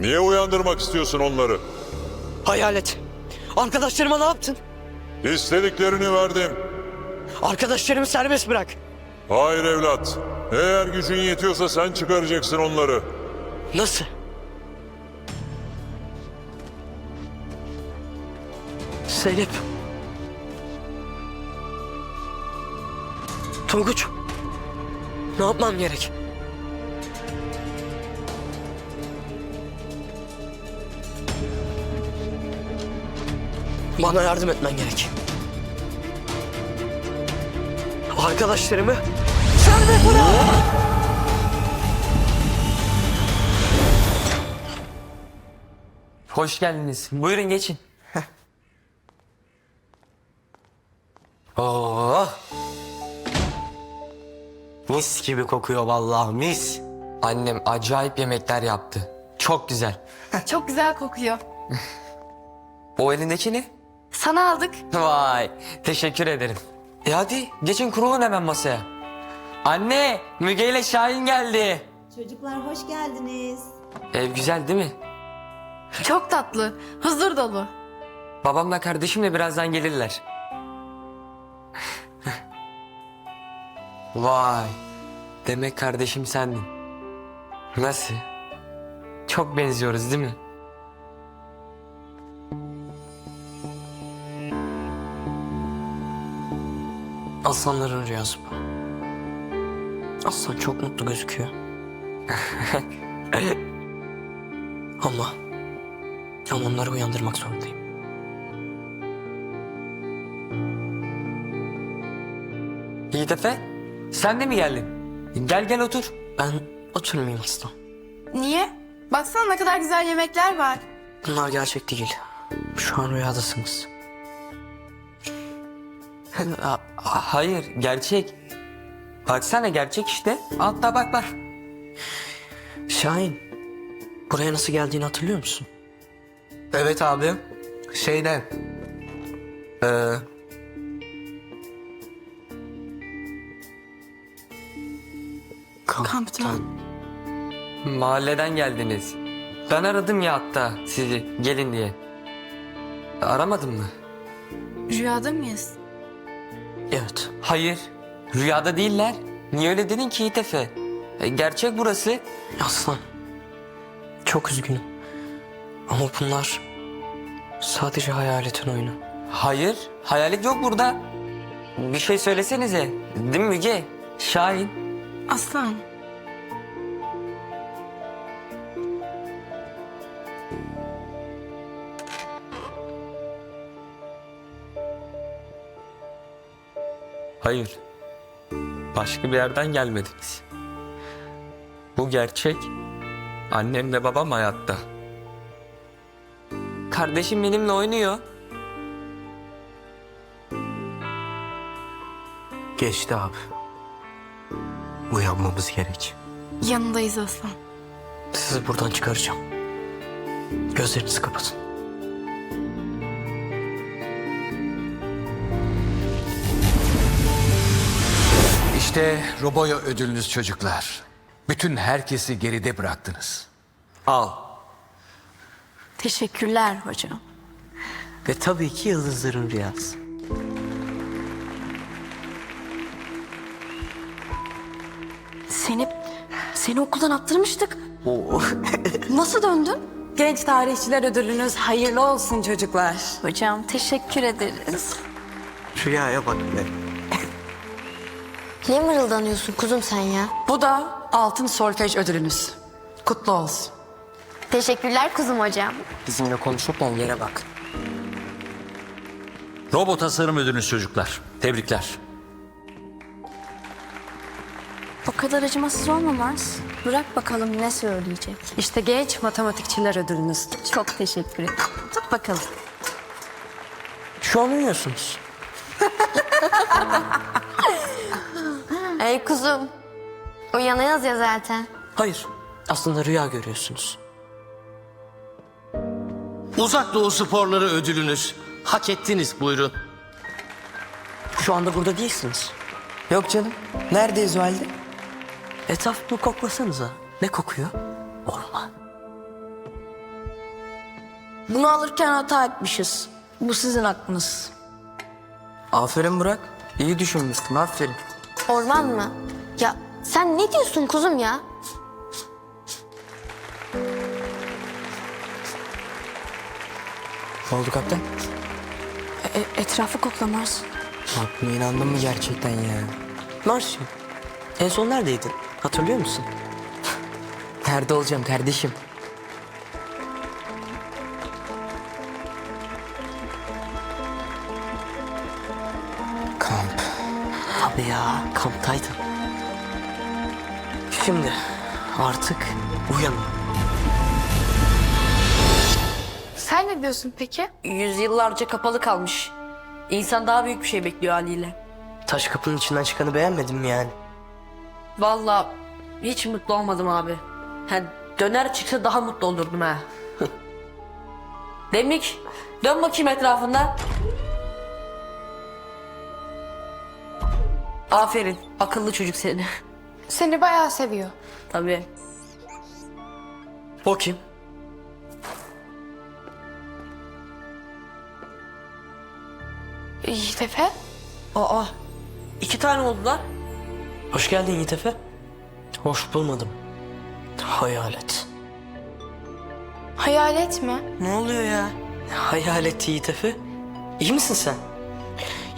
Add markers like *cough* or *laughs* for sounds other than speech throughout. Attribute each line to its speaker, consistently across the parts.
Speaker 1: Niye uyandırmak istiyorsun onları?
Speaker 2: Hayalet. Arkadaşlarıma ne yaptın?
Speaker 1: İstediklerini verdim.
Speaker 2: Arkadaşlarımı serbest bırak.
Speaker 1: Hayır evlat. Eğer gücün yetiyorsa sen çıkaracaksın onları.
Speaker 2: Nasıl? Zeynep. Tonguç. Ne yapmam gerek? Bana yardım etmen gerek. Arkadaşlarımı serbest bırak!
Speaker 3: Hoş geldiniz. Buyurun geçin.
Speaker 4: Oo. Mis gibi kokuyor vallahi mis.
Speaker 3: Annem acayip yemekler yaptı. Çok güzel.
Speaker 5: Çok güzel kokuyor.
Speaker 3: O elindeki ne?
Speaker 5: Sana aldık.
Speaker 3: Vay, teşekkür ederim. E hadi geçin kurulun hemen masaya. Anne, Müge ile Şahin geldi.
Speaker 6: Çocuklar hoş geldiniz.
Speaker 3: Ev güzel değil mi?
Speaker 5: Çok tatlı. Huzur dolu.
Speaker 3: Babamla kardeşim de birazdan gelirler. Vay, demek kardeşim sendin. Nasıl? Çok benziyoruz değil mi?
Speaker 2: Aslanların rüyası bu. Aslan çok mutlu gözüküyor. *laughs* ama... Ama onları uyandırmak zorundayım.
Speaker 3: Yiğit Efe, sen de mi geldin? Gel gel otur.
Speaker 2: Ben oturmayayım aslan.
Speaker 5: Niye? Baksana ne kadar güzel yemekler var.
Speaker 2: Bunlar gerçek değil. Şu an rüyadasınız.
Speaker 3: Ha- Hayır, gerçek. Baksana gerçek işte. Altta bak bak.
Speaker 2: Şahin, buraya nasıl geldiğini hatırlıyor musun?
Speaker 4: Evet abi. Şeyden. Ee,
Speaker 5: Kamptan.
Speaker 3: Mahalleden geldiniz. Ben aradım ya hatta sizi gelin diye. Aramadın mı?
Speaker 5: Rüyada mıyız?
Speaker 2: Evet.
Speaker 3: Hayır. Rüyada değiller. Niye öyle dedin ki Yiğit Efe? E, Gerçek burası.
Speaker 2: Aslan, çok üzgünüm. Ama bunlar sadece hayaletin oyunu.
Speaker 3: Hayır. Hayalet yok burada. Bir şey söylesenize. Değil mi Müge? Şahin.
Speaker 5: Aslan.
Speaker 3: Hayır. Başka bir yerden gelmediniz. Bu gerçek. Annemle babam hayatta. Kardeşim benimle oynuyor.
Speaker 4: geçti abi. Uyanmamız gerek.
Speaker 5: Yanındayız Aslan.
Speaker 2: Sizi buradan çıkaracağım. Gözlerinizi kapatın.
Speaker 7: İşte Roboya ödülünüz çocuklar. Bütün herkesi geride bıraktınız.
Speaker 4: Al.
Speaker 5: Teşekkürler hocam.
Speaker 2: Ve tabii ki yıldızların rüyası.
Speaker 5: Seni, seni okuldan attırmıştık.
Speaker 2: Oo. *laughs*
Speaker 5: Nasıl döndün?
Speaker 8: Genç Tarihçiler Ödülünüz hayırlı olsun çocuklar.
Speaker 5: Hocam teşekkür ederiz.
Speaker 2: Rüyaya bak be.
Speaker 9: Niye mırıldanıyorsun kuzum sen ya?
Speaker 8: Bu da Altın Solfej Ödülünüz. Kutlu olsun.
Speaker 9: Teşekkürler kuzum hocam.
Speaker 2: Bizimle konuşurken yere bak.
Speaker 10: Robot tasarım ödülünüz çocuklar. Tebrikler.
Speaker 9: O kadar acımasız olmamaz. Bırak bakalım ne söyleyecek.
Speaker 8: İşte Genç Matematikçiler Ödülünüz.
Speaker 9: Çok teşekkür ederim.
Speaker 8: Tut bakalım.
Speaker 2: Şu an uyuyorsunuz. *laughs*
Speaker 9: Ey kuzum. Uyanıyoruz ya zaten.
Speaker 2: Hayır. Aslında rüya görüyorsunuz.
Speaker 4: Uzak Doğu sporları ödülünüz. Hak ettiniz buyurun.
Speaker 2: Şu anda burada değilsiniz.
Speaker 3: Yok canım. Neredeyiz o halde?
Speaker 2: Etrafını koklasanıza. Ne kokuyor? Orman.
Speaker 9: Bunu alırken hata etmişiz. Bu sizin hakkınız.
Speaker 3: Aferin Burak. İyi düşünmüşsün aferin.
Speaker 9: Orman mı? Ya sen ne diyorsun kuzum ya?
Speaker 2: Ne oldu kaptan?
Speaker 9: E, etrafı kokla Mars.
Speaker 2: Bak buna inandın mı gerçekten ya? Mars'cığım en son neredeydin? Hatırlıyor musun? *laughs* Nerede olacağım kardeşim? Tabii ya kamptaydın. Şimdi artık uyanın.
Speaker 5: Sen ne diyorsun peki?
Speaker 8: Yüzyıllarca kapalı kalmış. İnsan daha büyük bir şey bekliyor haliyle.
Speaker 2: Taş kapının içinden çıkanı beğenmedin mi yani?
Speaker 8: Vallahi hiç mutlu olmadım abi. Ha, döner çıksa daha mutlu olurdum ha. *laughs* Demlik dön bakayım etrafında. Aferin akıllı çocuk seni.
Speaker 5: Seni bayağı seviyor.
Speaker 8: Tabii.
Speaker 2: O kim?
Speaker 5: Yiğit Efe.
Speaker 8: Aa iki tane oldular.
Speaker 2: Hoş geldin Yiğit Efe. Hoş bulmadım. Hayalet.
Speaker 5: Hayalet mi?
Speaker 2: Ne oluyor ya? Hayalet Yiğit Efe. İyi misin sen?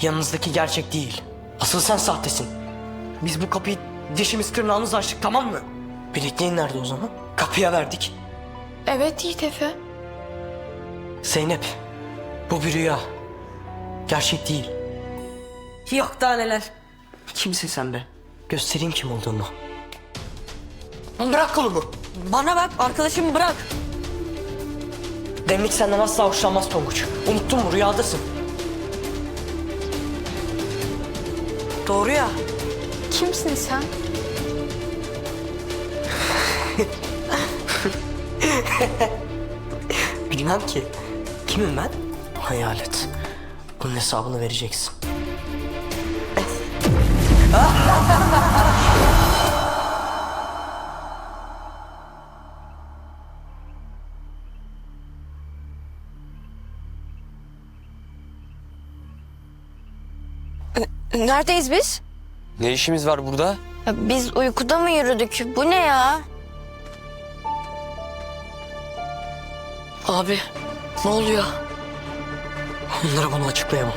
Speaker 2: Yanınızdaki gerçek değil. Asıl sen sahtesin. Biz bu kapıyı dişimiz tırnağımız açtık tamam mı? Bilekliğin nerede o zaman? Kapıya verdik.
Speaker 5: Evet Yiğit Efe.
Speaker 2: Zeynep, bu bir rüya. Gerçek değil.
Speaker 8: Yok daha neler.
Speaker 2: Kimsin sen be? Göstereyim kim olduğumu. Bırak kolumu.
Speaker 8: Bana bak arkadaşımı bırak.
Speaker 2: Demlik senden asla hoşlanmaz Tonguç. Unuttun mu rüyadasın.
Speaker 8: Doğru ya.
Speaker 5: Kimsin sen?
Speaker 2: Bilmem ki. Kimim ben? Hayalet. Bunun hesabını vereceksin.
Speaker 9: Neredeyiz biz?
Speaker 3: Ne işimiz var burada?
Speaker 9: Ya biz uykuda mı yürüdük? Bu ne ya?
Speaker 2: Abi, ne oluyor? Onlara bunu açıklayamam.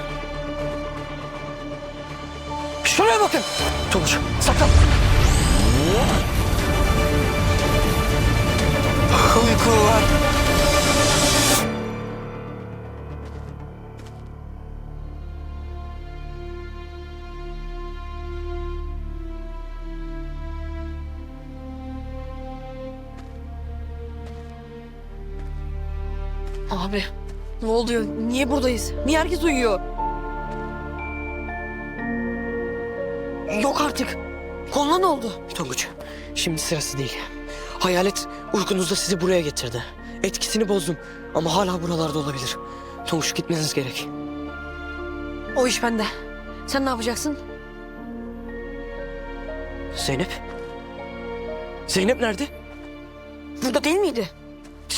Speaker 2: Şuraya bakın. Tonguç, saklan. Uyku var.
Speaker 8: Abi ne oluyor? Niye buradayız? Niye herkes uyuyor? Yok artık. Koluna ne oldu?
Speaker 2: Tonguç, şimdi sırası değil. Hayalet uykunuzda sizi buraya getirdi. Etkisini bozdum ama hala buralarda olabilir. Tonguç gitmeniz gerek.
Speaker 8: O iş bende. Sen ne yapacaksın?
Speaker 2: Zeynep? Zeynep nerede?
Speaker 8: Burada değil miydi?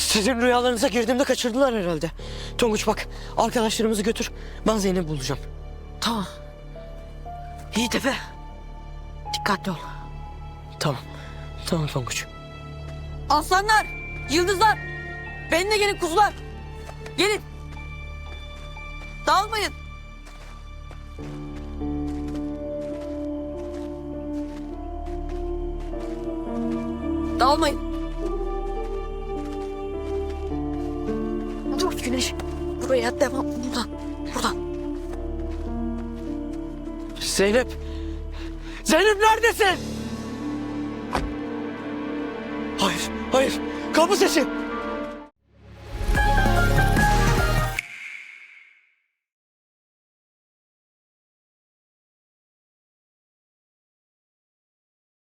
Speaker 2: Sizin rüyalarınıza girdiğimde kaçırdılar herhalde. Tonguç bak arkadaşlarımızı götür. Ben Zeynep'i bulacağım.
Speaker 8: Tamam. Yiğit Efe. Dikkatli ol.
Speaker 2: Tamam. Tamam Tonguç.
Speaker 8: Aslanlar, yıldızlar. Benimle gelin kuzular. Gelin. Dağılmayın. Dağılmayın. Güneş. Buraya devam. Buradan. Buradan.
Speaker 2: Zeynep. Zeynep neredesin? Hayır, hayır. Kapı sesi.